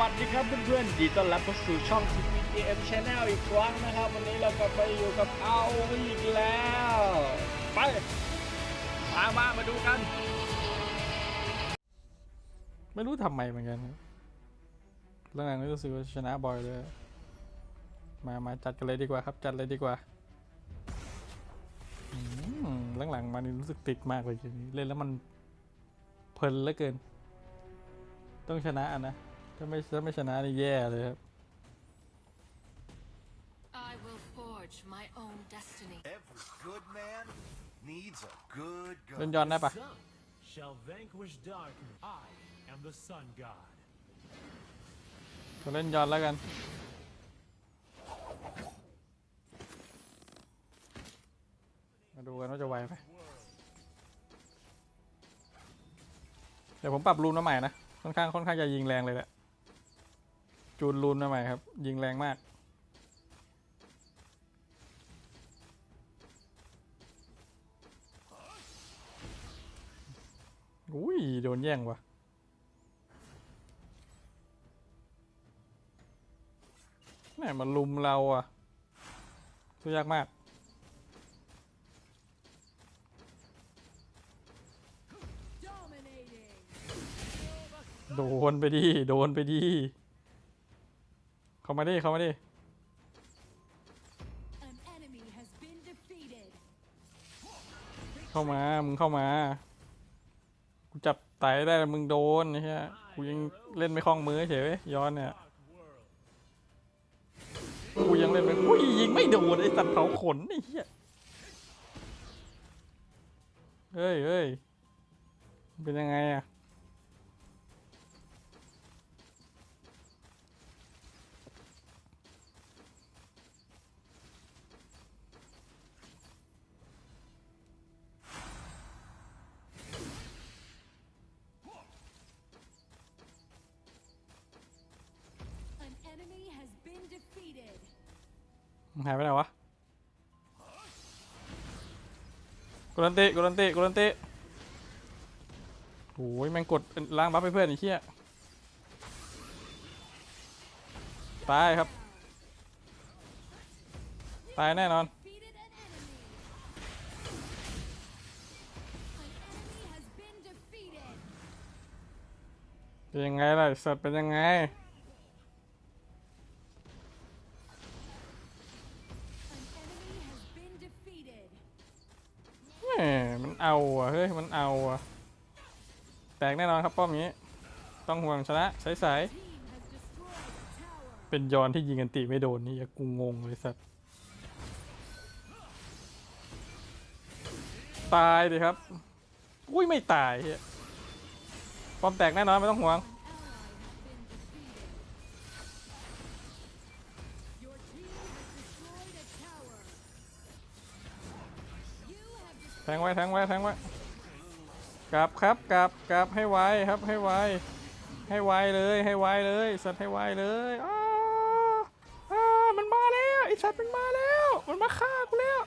วัสดีครับเพื่อนๆดีต้อนรับเข้าสู่ช่อง TPM Channel อีกครั้งนะครับ วันนี้เรากลับไปอยู่กับเอาอีกแล้ว ไป มามามาดูกัน ไม่รู้ทำไมเหมือนกันครับหลังๆนี้รู้สึกว่าชนะบ่อยเลย มามาจัดกันเลยดีกว่าครับ จัดเลยดีกว่าหลังๆมานี่รู้สึกติดมากเลยทีนี้เล่นแล้วมันเพลินเหลือเกิน ต้องชนะอะนะาไม่ถ้าไม่ชนะนี่แย่เลยครับ I will forge my own destiny. Every good man needs a good เล่น gun. ย้อนได้ปะ Sun shall vanquish darkness. I am the sun god. ก็เล่นย้อนแล้วกัน มาดูกันว่าจะไหวไหมเดี๋ยวผมปรับรูนมาใหม่นะ ค่อนข้างค่อนข้างจะยิงแรงเลยแหละ จูนรูนมาใหม่ครับ ยิงแรงมากอุ้ย โดนแย่งว่ะแหม่มันลุมเราอะสู้ยากมาก โดนไปดิ โดนไปดิ เข้ามาดิเข้ามาดิ An enemy has been defeated. เข้ามา มึงเข้ามา กูจับไตได้แล้วมึงโดนไอ้เหี้ยกูยังเล่นไม่คล่องมือเฉยเว้ยย้อนเนี่ย Dark world. กูยังเล่นไม่อุ้ยยิงไม่โดนไอ้สัตว์เผาขนไอ้เหี้ย เฮ้ยเฮ้ยเป็นยังไงอะ หายไปไหนวะกุลันติกุลันติกุลันติโอ้ยแม่งกดล้างบัฟให้เพื่อนไอ้เหี้ยตายครับ ตายแน่นอนเป็นยังไงล่ะสัตว์เป็นยังไง ยมันเอาอะแตกแน่นอนครับป้อมนี้ ต้องห่วงชนะใสๆเป็นยอนที่ยิงกันติไม่โดนนี่กูงงเลยสัตว์ตายดิครับ อุ้ยไม่ตายเฮียป้อมแตกแน่นอนไม่ต้องห่วงแทงไว้แทงไว้แทงไว้ กลับครับกลับกลับให้ไวครับให้ไวให้ไวเลยให้ไวเลยสัตว์ให้ไวเลยอ้าอ้ามันมาแล้วไอสัตว์มันมาแล้ว มันมาฆ่ากูแล้ว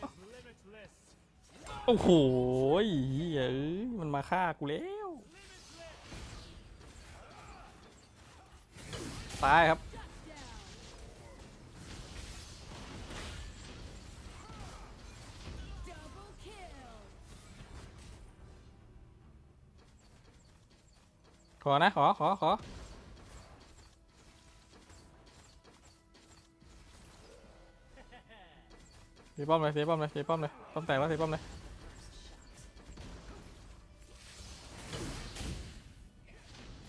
โอ้โหเหี้ยเอ้ยมันมาฆ่ากูแล้วตายครับ อนะ ขอ ขอ ขอตีป้อมเลยตีป้อมเลยตีป้อมเลยป้อมแตกแล้วตีป้อมเลย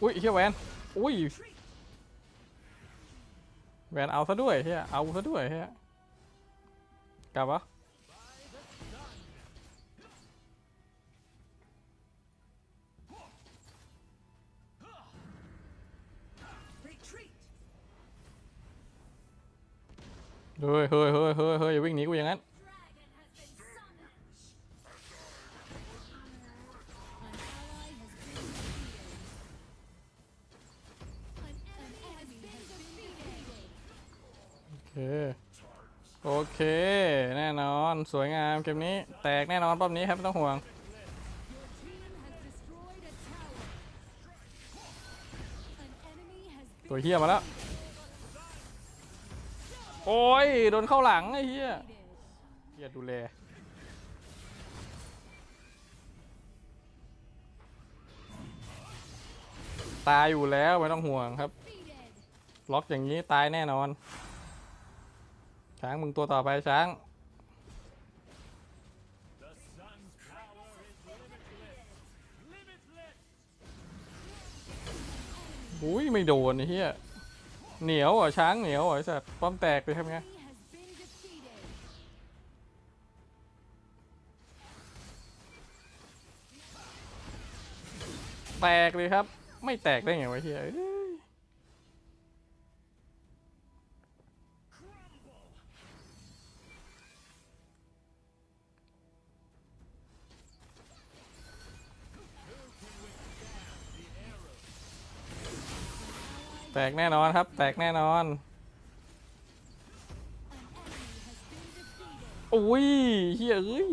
อุ้ยเฮียแวนอุ้ยแวนเอาซะด้วยเฮียเอาซะด้วยเฮียกลับวะ เฮ้ยเฮ้ยเฮ้ยเฮ้ยเฮ้ยอย่าวิ่งหนีกูอย่างนั้น โอเค โอเค แน่นอน สวยงามเกมนี้ แตกแน่นอนป้อมนี้ครับไม่ต้องห่วง ตัวเฮียมาแล้ว โอ้ย โดนเข้าหลังไอ้เฮียเฮียดูแลตายอยู่แล้วไม่ต้องห่วงครับ ล็อกอย่างนี้ตายแน่นอน ช้างมึงตัวต่อไปช้าง อุ้ยไม่โดนไอ้เหี้ย เหนียวอ๋อช้างเหนียวเหรอสัตว์ป้อมแตกเลยครับไงแตกเลยครับ ไม่แตกได้ไงวะเฮีย ตกแน่นอนครับ แตกแน่นอนอุ้ยเฮ้ยเอ้ย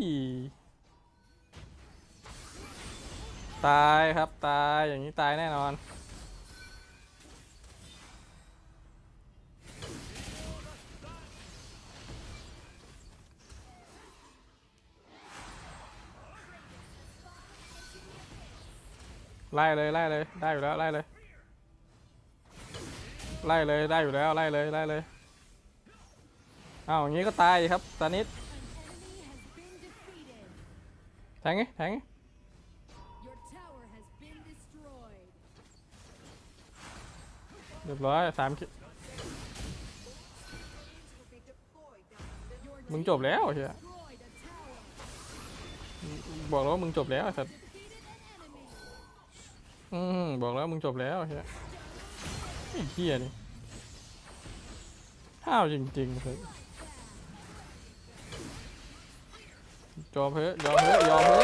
ตายครับตายอย่างนี้ตายแน่นอน ไล่เลยไล่เลยได้อยู่แล้วไล่เลย ไล่เลยได้อยู่แล้วไล่เลยไล่เลยอ้าวอย่างนี้ก็ตายครับตานิดแทงไงแทงไงเรียบร้อยสามคิมึงจบแล้วเชียบอกแล้วว่ามึงจบแล้วสัตว์อืมบอกแล้วมึงจบแล้วเชีย ไอ้เหี้ยนี่ห้าวจริงๆเลยยอมเพอยอมเพอยอมเพอะ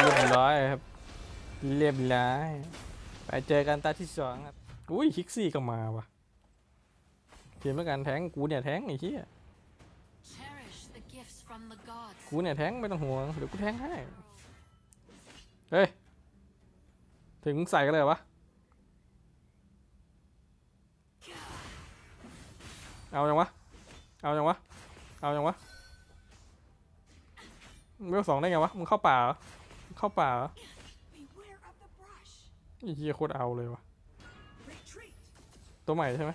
เรียบร้อยครับ เรียบร้อยไปเจอกันตาที่สองครับอุ้ยคิกซี่ก็มาว่ะเทียมแล้วกันแทงกูเนี่ยแทงไอ้เหี้ยกูเนี่ยแทงไม่ต้องห่วงเดี๋ยวกูแทงให้เฮ้ยถึงใส่กันเลยวะ เอายังวะ เอายังวะ เอายังวะมึงเวลสองได้ไงวะ มึงเข้าป่าเหรอเข้าป่าเหรอ Beware of the brush. ไอ้เหี้ยโคตรเอาเลยวะตัวใหม่ใช่ไหม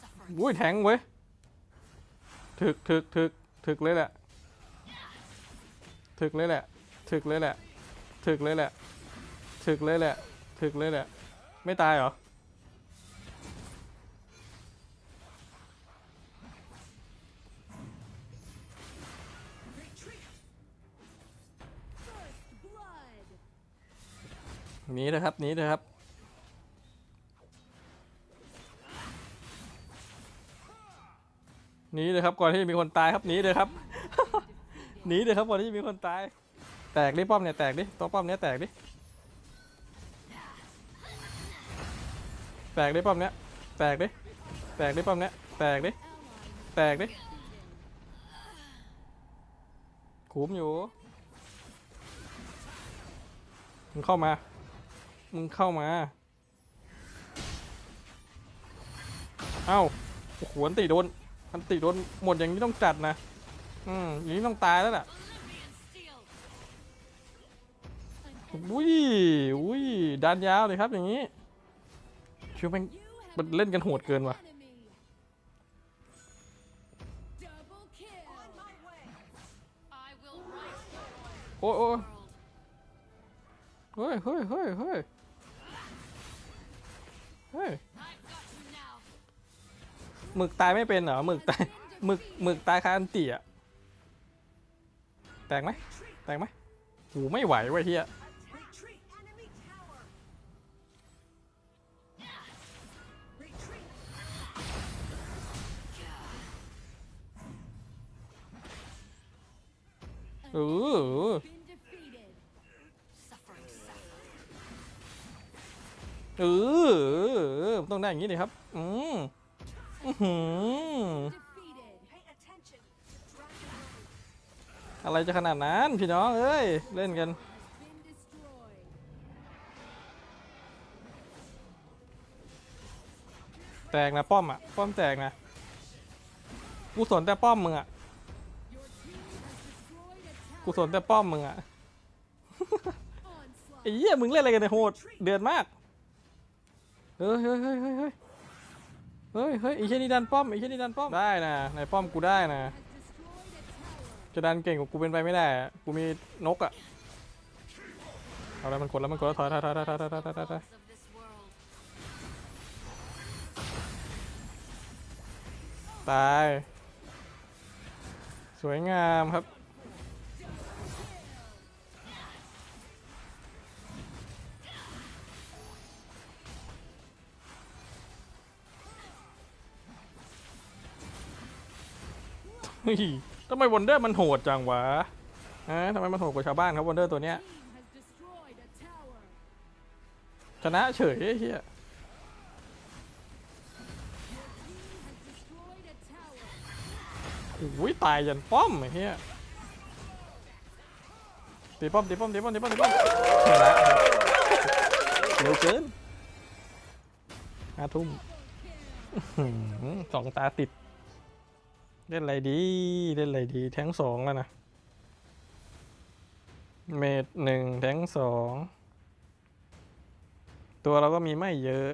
Suffering. อุ้ยแทงเว้ย ถึกถึกถึกถึกเลยแหละ ถึกเลยแหละ ถึกเลยแหละ ถึกเลยแหละ ถึกเลยแหละ ถึกเลยแหละ ไม่ตายเหรอ หนีเถอะครับหนีเถอะครับหนีเลยครับก่อนที่จะมีคนตายครับหนีเลยครับหนีเลยครับก่อนที่จะมีคนตาย แตกดิป้อมเนี่ยแตกดิตัวป้อมเนี้ยแตกดิแตกดิป้อมเนี้ยแตกดิแตกดิป้อมเนี้ยแตกดิแตกดิขุมอยู่มึงเข้ามา มึงเข้ามา เอ้าโอ้โหอันติโดนอันติโดนหมดอย่างนี้ต้องจัดนะ อืมอย่างนี้ต้องตายแล้วล่ะอุ้ยอุ้ยดันยาวเลยครับอย่างนี้คิวแม่งมันเล่นกันโหดเกินว่ะโอ้โอ้เฮ้ยเฮ้ยเฮ้ยเฮ้ย เฮ้ยหมึกตายไม่เป็นเหรอหมึกตายหมึกหมึกตายคาอันติอะแตกไหมแตกไหมโหไม่ไหวเว้ยเฮีย Retreat. Enemy tower. Retreat. เออ เออต้องได้อย่างนี้ดิครับ อืมอือหืออะไรจะขนาดนั้นพี่น้องเอ้ย เล่นกัน แตกนะป้อมอะ ป้อมแตกนะ กูสนแต่ป้อมมึงอะ กูสนแต่ป้อมมึงอะไอ้เหี้ยมึงเล่นอะไรกันเนี่ยโหด เดือดมาก ฮ้ยเฮ้ยเฮ้ยเฮ้ยเฮ้ยเฮ้ยเฮ้ยไอ้เหี้ยนี่ดันป้อมไอ้เหี้ยนี่ดันป้อมได้นะในป้อมกูได้นะจะดันเก่งกว่ากูเป็นไปไม่ได้กูมีนกอะเอาแล้วมันกดแล้วมันกดแล้วถอยถอยถอยถอยถอยถอยถอยถอยตาย สวยงามครับ เฮ้ยทำไมวันเดอร์มันโหดจังวะฮะทำไมมันโหดกว่าชาวบ้านครับวันเดอร์ตัวเนี้ยชนะเฉยไอ้เฮียโอ้ยตายยันป้อมไอ้เฮียตีป้อมตีป้อมตีป้อมตีป้อมตีป้อมชนะเร็วเกินห้าทุ่มสองตาติด เล่นอะไรดี เล่นอะไรดี แทงสองแล้วนะ เมดหนึ่งแทงสอง ตัวเราก็มีไม่เยอะ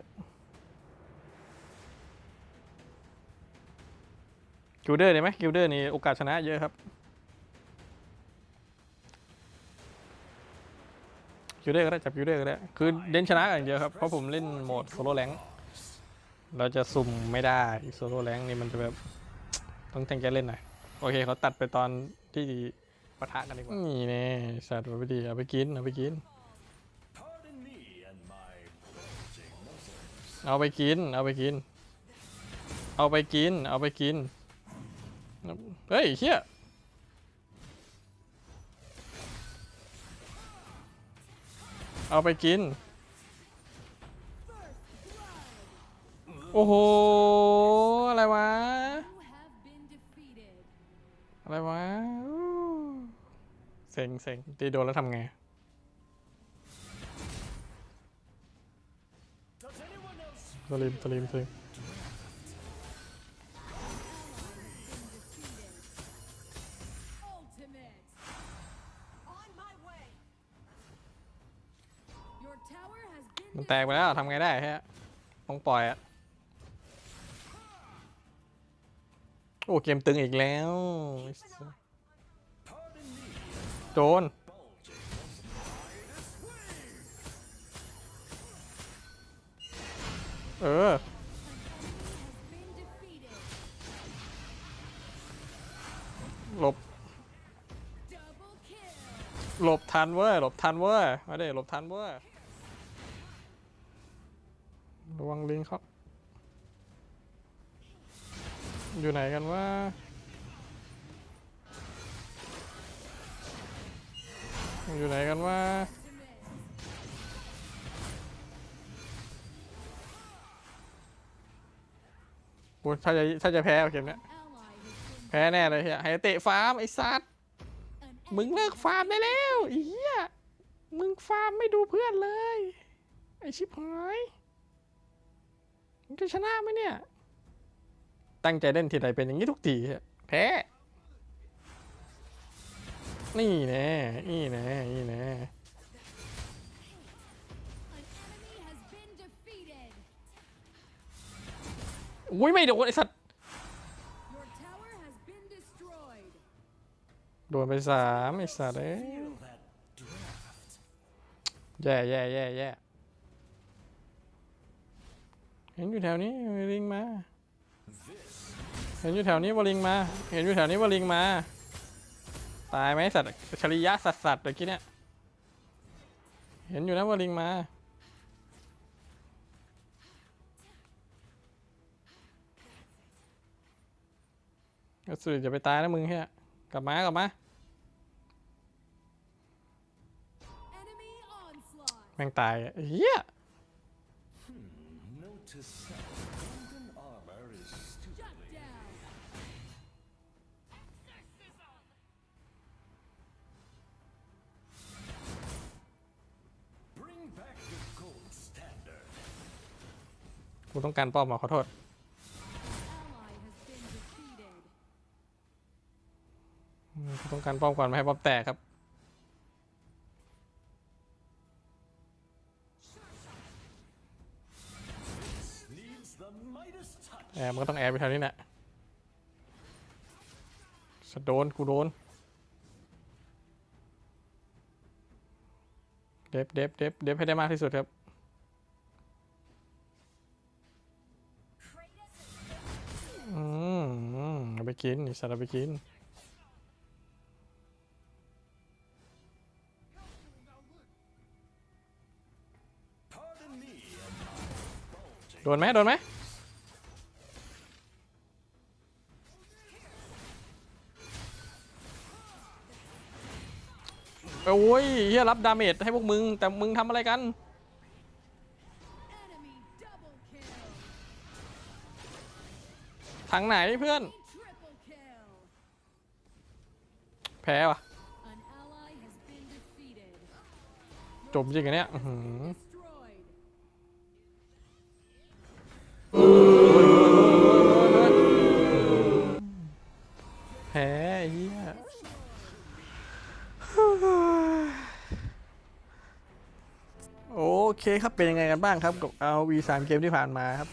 กิลเดอร์ได้ไหมกิลเดอร์นี่โอกาสชนะเยอะครับกิลเดอร์ก็ได้จับกิลเดอร์ก็ได้ คือเด่นชนะกันเยอะครับ เพราะผมเล่นโหมดโซโล่แรงเราจะสุ่มไม่ได้โซโล่แรงนี่มันจะแบบ ต้องตั้งใจเล่นหน่อย โอเคเขาตัดไปตอนที่ปะทะกันดีกว่า นี่แน่สัตว์ไปดีเอาไปกิน เอาไปกิน เอาไปกิน เอาไปกิน เอาไปกิน เอาไปกิน เฮ้ยเฮียเอาไปกิน โอ้โห อะไรวะ อะไรวะอู้เซ็งเซ็งตีโดนแล้วทำไง Does anyone else สลิมสลิมสลิม Ultimate. On my way. Your tower has been มันแตกไปแล้วทำไงได้ฮะต้องปล่อยอะ โอ้เกมตึงอีกแล้ว โดนเออ หลบ หลบทันเว้ย หลบทันเว้ย มาเด้หลบทันเว้ย ระวังลิงครับ อยู่ไหนกันวะอยู่ไหนกันวะโอ้ยถ้าจะถ้าจะแพ้เกมเนี้ยแพ้แน่เลยเฮียให้เตะฟาร์มไอ้สัตว์ an มึงเลิกฟาร์มได้แล้วไอ้เหี้ยมึงฟาร์มไม่ดูเพื่อนเลย ไอ้ชิบหายมึงจะชนะไหมเนี่ย ตั้งใจเล่นทีไรเป็นอย่างนี้ทุกทีแพ้นี่แน่นี่แน่นี่แน่อุ้ยไม่โดนไอ้สัตว์โดนไปสามไอ้สัตว์เอ้ยแย่แย่แย่แย่เห็นอยู่แถวนี้วอลิงมา เห็นอยู่แถวนี้วอลิงมา เห็นอยู่แถวนี้วอลิงมา ตายไหมสัตว์ชริยะสัตว์สัตว์เมื่อกี้เนี่ย เห็นอยู่นะวอลิงมาก็สุดจะไปตายนะมึงเฮียกลับมากลับมา แม่งตายอะเฮีย กูต้องการป้อมมาขอโทษ ต้องการป้อมก่อนไม่ให้ป้อมแตกครับ แอบมันก็ต้องแอบไปทางนี้แหละสะโดนกูโดน เด็บเด็บเด็บเด็บให้ได้มากที่สุดครับ กินไอ้สัตว์เอาไปกินโดนไหมโดนไหมโอ้ยเฮียรับดาเมจให้พวกมึง แต่มึงทำอะไรกันทางไหนเพื่อน พ้ว่ะ An ally has been defeated. จบจริงอันเนี้ยอื้อหือ Destroyed. แพ้ไอ้เฮียโอเคครับเป็นยังไงกันบ้างครับกับ RV 3เกมที่ผ่านมาครับ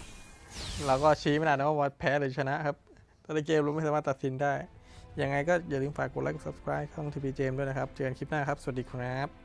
เราก็ชี้ไม่ได้นะว่าวัดแพ้หรือชนะครับแต่ในเกมรู้ไม่สามารถตัดสินได้ ยังไงก็อย่าลืมฝากกดไลค์กด subscribe ช่อง TP เจมด้วยนะครับ เจอกันคลิปหน้าครับ สวัสดีครับ